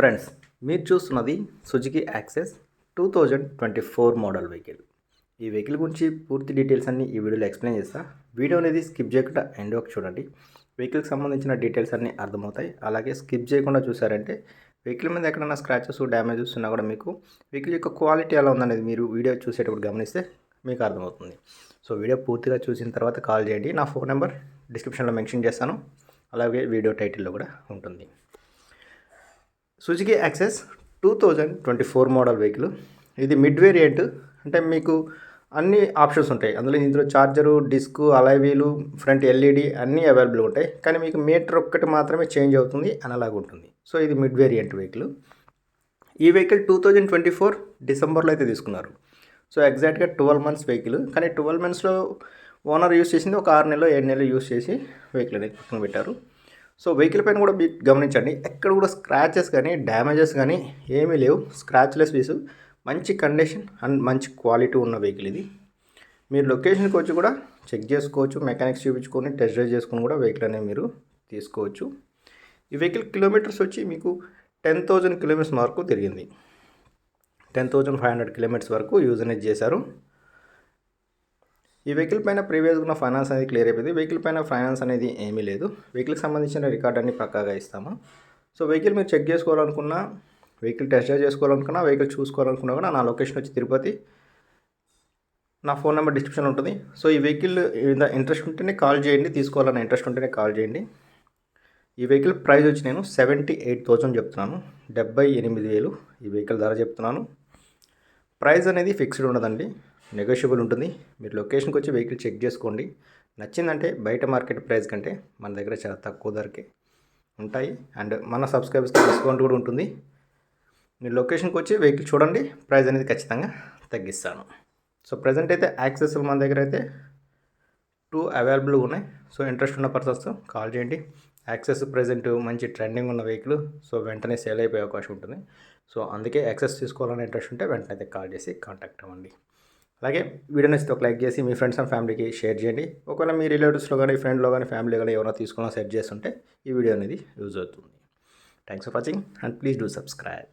Friends మీరు చూస్తున్నది Suzuki Access two thousand twenty four model vehicle. ఈ వెహికల్ గురించి పూర్తి డీటెయిల్స్ అన్ని ఈ వీడియోలో ఎక్స్ప్లెయిన్ చేస్తా. వీడియో అనేది స్కిప్ చేయకుండా ఎండ్ వరకు చూడండి. వెహికల్కి సంబంధించిన డీటెయిల్స్ అన్నీ అర్థమవుతాయి. అలాగే స్కిప్ చేయకుండా చూసారంటే వెహికల్ మీద ఎక్కడైనా స్క్రాచెస్ డ్యామేజెస్ ఉన్నా కూడా మీకు వెహికల్ యొక్క క్వాలిటీ ఎలా ఉందనేది మీరు వీడియో చూసేటప్పుడు గమనిస్తే మీకు అర్థమవుతుంది. సో వీడియో పూర్తిగా చూసిన తర్వాత కాల్ చేయండి. నా ఫోన్ నెంబర్ డిస్క్రిప్షన్లో మెన్షన్ చేస్తాను. అలాగే వీడియో టైటిల్లో కూడా ఉంటుంది. Suzuki Access two thousand twenty four model vehicle ఇది మిడ్ వేరియంట్ అంటే మీకు అన్ని ఆప్షన్స్ ఉంటాయి. అందులో ఇందులో చార్జరు డిస్క్ అలైవీలు ఫ్రంట్ ఎల్ఈడి అన్నీ అవైలబుల్ ఉంటాయి. కానీ మీకు మీటర్ ఒక్కటి మాత్రమే చేంజ్ అవుతుంది అనలాగా ఉంటుంది. సో ఇది మిడ్ వేరియంట్ వెహికల్ ఈ vehicle two thousand twenty four డిసెంబర్లో అయితే తీసుకున్నారు. సో ఎగ్జాక్ట్గా ట్వెల్వ్ మంత్స్ వెహికల్ కానీ ట్వెల్వ్ మంత్స్లో ఓనర్ యూస్ చేసింది ఒక ఆరు నెలలు ఏడు నెలలు యూస్ చేసి వెహికల్ అనేది పక్కన పెట్టారు. సో వెహికల్ పైన కూడా మీరు గమనించండి. ఎక్కడ కూడా స్క్రాచెస్ కానీ డ్యామేజెస్ కానీ ఏమీ లేవు. స్క్రాచ్లెస్ పీసు మంచి కండిషన్ అండ్ మంచి క్వాలిటీ ఉన్న వెహికల్ ఇది. మీరు లొకేషన్కి వచ్చి కూడా చెక్ చేసుకోవచ్చు. మెకానిక్స్ చూపించుకొని టెస్ట్ డ్రైవ్ చేసుకొని కూడా వెహికల్ అనేది మీరు తీసుకోవచ్చు. ఈ వెహికల్ కిలోమీటర్స్ వచ్చి మీకు టెన్ థౌజండ్ కిలోమీటర్స్ వరకు తిరిగింది. Ten thousand five hundred kilometres వరకు యూజ్ అనేది చేశారు. ఈ వెహికల్ పైన ప్రీవియస్గా ఉన్న ఫైనాన్స్ అనేది క్లియర్ అయిపోయింది. వెహికల్ పైన ఫైనాన్స్ అనేది ఏమీ లేదు. వెహికల్కి సంబంధించిన రికార్డ్ అన్ని పక్కాగా ఇస్తాము. సో వెహికల్ మీరు చెక్ చేసుకోవాలనుకున్నా వెహికల్ టెస్ట్ డ్రైవ్ చేసుకోవాలనుకున్నా వెహికల్ చూసుకోవాలనుకున్నా కూడా నా లొకేషన్ వచ్చి తిరుపతి. నా ఫోన్ నెంబర్ డిస్క్రిప్షన్ ఉంటుంది. సో ఈ వెహికల్ ఇంట్రెస్ట్ ఉంటేనే కాల్ చేయండి. తీసుకోవాలన్న ఇంట్రెస్ట్ ఉంటేనే కాల్ చేయండి. ఈ వెహికల్ ప్రైస్ వచ్చి నేను సెవెంటీ ఎయిట్ థౌజండ్ చెప్తున్నాను. డెబ్బై ఎనిమిది వేలు ఈ వెహికల్ ధర చెప్తున్నాను. ప్రైస్ అనేది ఫిక్స్డ్ ఉండదండి. నెగోషియబుల్ ఉంటుంది. మీరు లొకేషన్కి వచ్చి వెహికల్ చెక్ చేసుకోండి. నచ్చిందంటే బయట మార్కెట్ ప్రైస్ కంటే మన దగ్గర చాలా తక్కువ ధరకే ఉంటాయి. అండ్ మన సబ్స్క్రైబర్స్కి డిస్కౌంట్ కూడా ఉంటుంది. మీరు లొకేషన్కి వచ్చి వెహికల్ చూడండి. ప్రైస్ అనేది ఖచ్చితంగా తగ్గిస్తాను. సో ప్రజెంట్ అయితే యాక్సెస్ మన దగ్గర అయితే టూ అవైలబుల్గా ఉన్నాయి. సో ఇంట్రెస్ట్ ఉన్న పర్సన్స్ కాల్ చేయండి. యాక్సెస్ ప్రజెంట్ మంచి ట్రెండింగ్ ఉన్న వెహికల్ సో వెంటనే సేల్ అయిపోయే అవకాశం ఉంటుంది. సో అందుకే యాక్సెస్ తీసుకోవాలని ఇంట్రెస్ట్ ఉంటే వెంటనే అయితే కాల్ చేసి కాంటాక్ట్ అవ్వండి. అలాగే వీడియో నచ్చితే ఒక లైక్ చేసి మీ ఫ్రెండ్స్ అండ్ ఫ్యామిలీకి షేర్ చేయండి. ఒకవేళ మీ రిలేటివ్స్లో కానీ ఫ్రెండ్లో కానీ ఫ్యామిలీ కానీ ఎవరైనా తీసుకున్నా సెట్ చేస్తుంటే ఈ వీడియో అనేది యూజ్ అవుతుంది. Thanks for watching and please do subscribe